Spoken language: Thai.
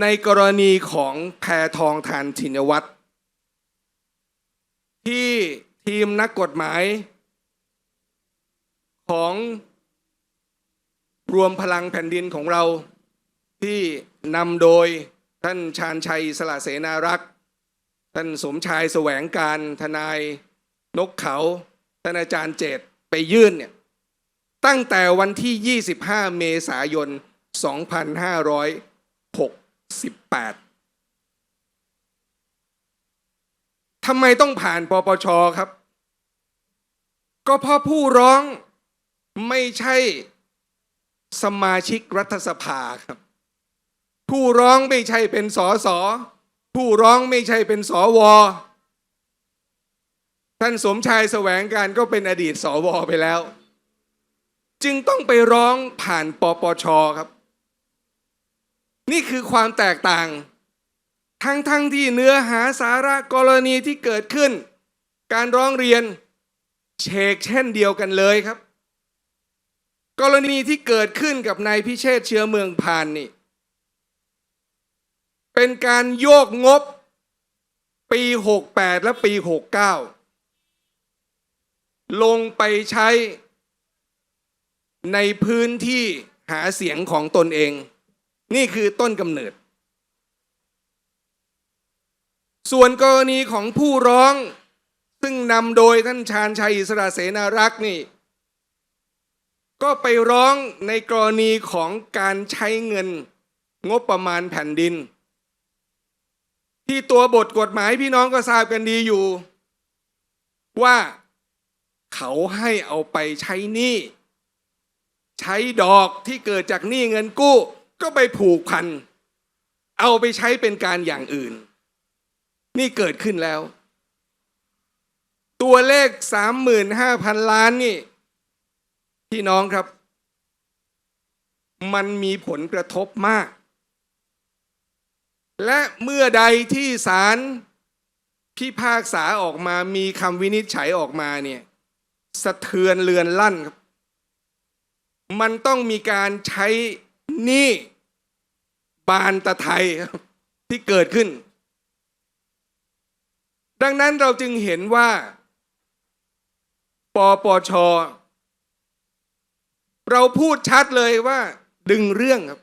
ในกรณีของแพทองทานชินวัตรที่ทีมนักกฎหมาย ของรวมพลังแผ่นดินของเราที่นำโดยท่านชาญชัยสละเสนารักษ์ท่านสมชายแสวงการทนายนกเขาท่านอาจารย์เจตไปยื่นเนี่ยตั้งแต่วันที่ 25 เมษายน 2506 2568ทำไมต้องผ่านปปชครับ ก็เพราะผู้ร้องไม่ใช่สมาชิกรัฐสภาครับ ผู้ร้องไม่ใช่เป็นสสผู้ร้องไม่ใช่เป็นสวท่านสมชายแสวงการก็เป็นอดีตสวไปแล้ว จึงต้องไปร้องผ่านปปชครับ นี่คือความแตกต่าง ทั้งทั้งที่เนื้อหาสาระกรณีที่เกิดขึ้น การร้องเรียนเชกเช่นเดียวกันเลยครับ กรณีที่เกิดขึ้นกับนายพิเชษเชื้อเมืองพานนี่ เป็นการโยกงบปี 68 และปี 69 ลงไปใช้ในพื้นที่หาเสียงของตนเอง นี่คือต้นกำเนิด ส่วนกรณีของผู้ร้องซึ่งนำโดยท่านชาญชัยอิสระเสนารักษ์นี่ ก็ไปร้องในกรณีของการใช้เงินงบประมาณแผ่นดิน ที่ตัวบทกฎหมายพี่น้องก็ทราบกันดีอยู่ ว่าเขาให้เอาไปใช้หนี้ใช้ดอกที่เกิดจากหนี้เงินกู้ ก็ไปผูกพัน เอาไปใช้เป็นการอย่างอื่น นี่เกิดขึ้นแล้ว ตัวเลข 35,000 ล้านนี่พี่น้องครับ มันมีผลกระทบมาก และเมื่อใดที่ศาลพิพากษาออกมามีคำวินิจฉัยออกมาเนี่ยสะเทือนเรือนลั่นครับ มันต้องมีการใช้ นี่บานตะไทยที่เกิดขึ้น ดังนั้นเราจึงเห็นว่า ปปช เราพูดชัดเลยว่าดึงเรื่องครับ